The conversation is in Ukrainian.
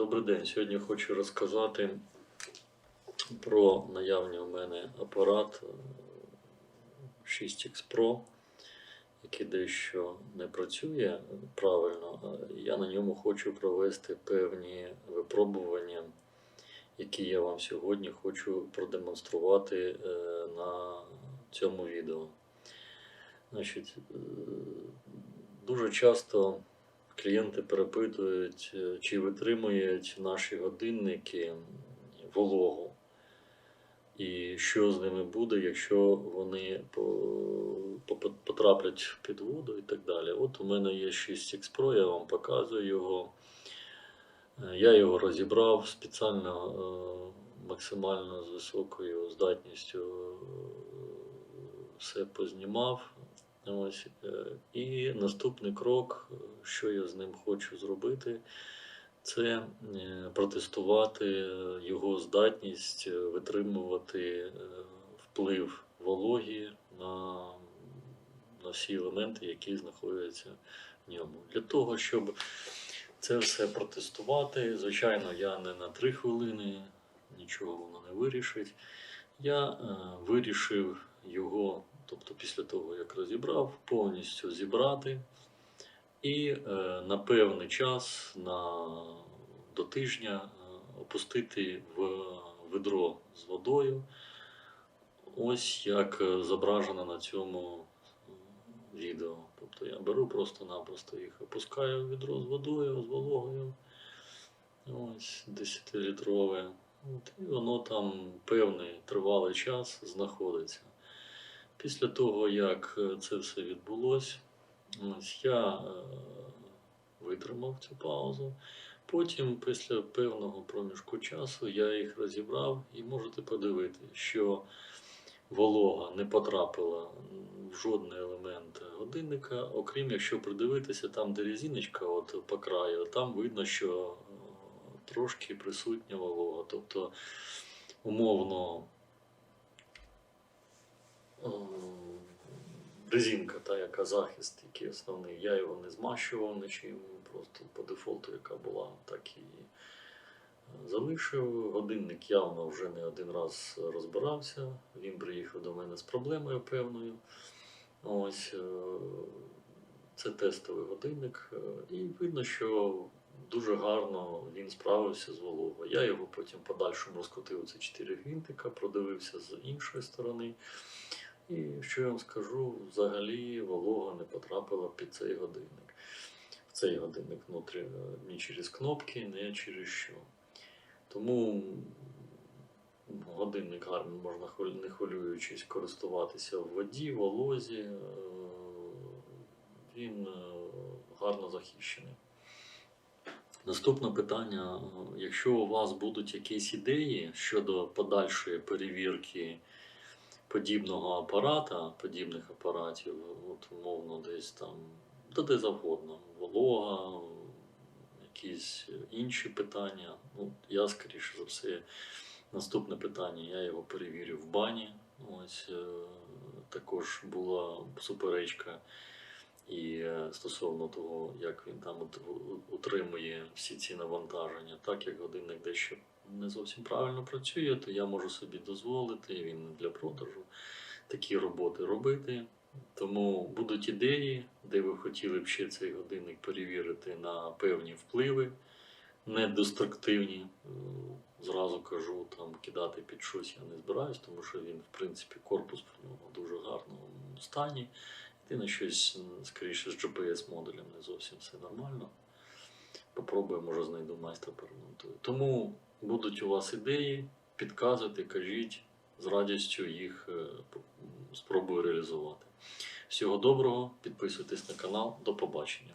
Добрий день. Сьогодні хочу розказати про наявний у мене апарат е, 6X Pro, який дещо не працює правильно. Я на ньому хочу провести певні випробування, які я вам сьогодні хочу продемонструвати е, на цьому відео. Значить, е, дуже часто клієнти перепитують, е, чи витримують наші годинники вологу, і що з ними буде, якщо вони по- по- потраплять під воду і так далі. От у мене є 6X Pro, я вам показую його. Е, Я його розібрав спеціально е, максимально з високою здатністю, все познімав. Ось. е, І наступний крок, е, що я з ним хочу зробити, це е, протестувати його здатність витримувати вплив вологі на, на всі елементи, які знаходяться в ньому. Для того, щоб це все протестувати, звичайно, я не на 3 хвилини, нічого воно не вирішить. Я е, вирішив його, тобто після того, як розібрав, повністю зібрати і е, на певний час, на, до тижня, е, опустити в ведро з водою. Ось як зображено на цьому е, відео. Тобто я беру просто-напросто їх, опускаю в відро з водою, з вологою. Ось 10-літрове. І воно там певний тривалий час знаходиться. Після того, як е, це все відбулося, ось я е, витримав цю паузу. Потім, після певного проміжку часу, я їх розібрав і можете подивити, що волога не потрапила в жодний елемент годинника, окрім якщо придивитися там, де резиночка от по краю, там видно, що е, трошки присутня волога. Тобто, умовно, е, резинка, та, яка захист, який основний, я його не змащував нічим, просто по дефолту, яка була, так і е, залишив. Годинник явно вже не один раз розбирався. Він приїхав до мене з проблемою певною. Ось е, це тестовий годинник, е, і видно, що дуже гарно він справився з вологою. Я його потім подальшому розкрутив ці чотири гвинтика, продивився з іншої сторони. І що я вам скажу, взагалі волога не потрапила під цей годинник. В цей годинник внутрі ні через кнопки, ні через що. Тому годинник гарно можна не хвилюючись користуватися в воді, волозі. е, Він е, гарно захищений. Наступне питання: якщо у вас будуть якісь ідеї щодо подальшої перевірки подібного апарата, подібних апаратів, от умовно десь там, та де завгодно, волога, якісь інші питання. Ну, я, скоріше за все, наступне питання, я його перевірю в бані. Ось е, також була суперечка. І е, стосовно того, як він там утримує всі ці навантаження, так як годинник дещо не зовсім правильно працює, то я можу собі дозволити, він для продажу, такі роботи робити. Тому будуть ідеї, де ви хотіли б ще цей годинник перевірити на певні впливи, недеструктивні. Е, Зразу кажу, там кидати під щось я не збираюсь, тому що він, в принципі, корпус в нього дуже гарному стані. Єдине щось, скоріше, з GPS-модулем не зовсім все нормально. Попробую, може, знайду майстра поремонтую. Тому будуть у вас ідеї, підказуйте, кажіть, з радістю їх е, спробую реалізувати. Всього доброго, підписуйтесь на канал, до побачення.